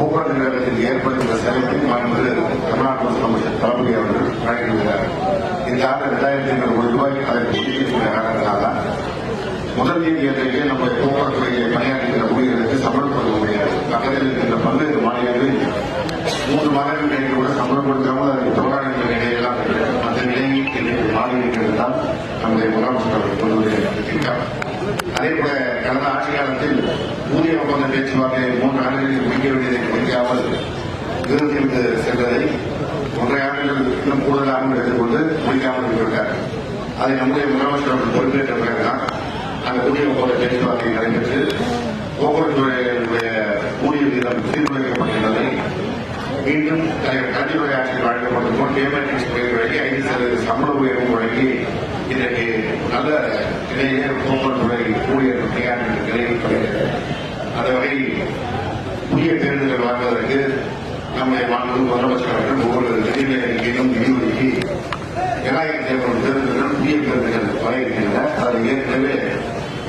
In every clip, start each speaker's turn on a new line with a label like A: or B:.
A: போக்குவரத்து கழகத்தில் ஏற்படுகின்ற செலவை மாண்பு தமிழ்நாடு முதலமைச்சர் தளபதி அவர்கள் வழங்கியுள்ளார் இந்த ஆண்டு இரண்டாயிரத்தி ஐநூறு கோடி ரூபாய் அதற்கு ஒதுக்கியிருக்கிற காரணத்தினால்தான் முதல் தேதி அன்றைக்கே நம்ம போக்குவரத்து பணியாற்றுகிற ஊழியர்களுக்கு சம்பளம் கொடுக்க முடியாது. பக்கத்தில் இருக்கின்ற பல்வேறு மாநிலங்களில் மூன்று மாதங்கள் கூட சம்பளம் கொடுக்காமல் அதற்கு போராடுகிற நிலையெல்லாம் அந்த நிலையை இன்றைக்கு மாநிலங்கள் தான் நம்முடைய முதலமைச்சர் அவர்கள் கொண்டு அதே போல கடந்த ஆட்சி காலத்தில் ஊதிய ஒப்பந்த பேச்சுவார்த்தை மூன்று ஆண்டுகளில் இருபத்தி ஐந்து சென்றதை ஒன்றை ஆண்டுகள் இன்னும் கூடுதலாக எடுத்துக்கொண்டு முடிக்காமல் இருக்கிறார் அதை நம்முடைய முதலமைச்சர் அவர்கள் பொறுப்பேற்ற பிறகுதான் அந்த புதிய ஒப்பந்த பேச்சுவார்த்தை நடைபெற்று போக்குவரத்து துறையினுடைய ஊதிய வீதம் சீர்குலைக்கப்பட்டுள்ளதை மீண்டும் தலைவர் கல்வித்துறை ஆட்சியில் வழங்கப்பட்ட போல் பேமெண்ட் வழங்கி ஐந்து சதவீத சம்பள உயர்வு வழங்கி இன்றைக்கு நல்ல நிலையிலே போக்குவரத்து துறை ஊழியர்கள் பணியாற்றுகிற நிலையில் வருகிறது அந்த வகையில் புதிய பேருந்துகள் வாங்குவதற்கு நம்முடைய மாண்பு முதலமைச்சர் அவர்கள் ஒவ்வொரு நிதிநிலையிலும் நிதி ஒதுக்கி இரண்டாயிரத்தி ஐநூறு பேருந்துகள் புதிய பேருந்துகள் வர இருக்கின்றன அதில் ஏற்கனவே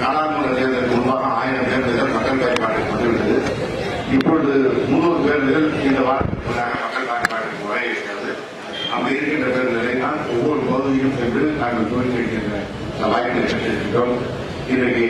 A: நாடாளுமன்ற தேர்தலுக்கு முன்பாக ஆயிரம் பேருந்துகள் மக்கள் பயன்பாட்டுக்கு வந்துவிட்டது. இப்பொழுது முன்னூறு பேருந்துகள் இந்த வாரத்திற்குள்ளாக மக்கள் பயன்பாட்டுக்கு வர இருக்கிறது. அப்படி இருக்கின்ற பேருந்துகளை தான் ஒவ்வொரு பகுதியிலும் சென்று நாங்கள் தோல்வி வைக்கின்ற வாய்ப்பை பெற்றிருக்கிறோம் இன்றைக்கு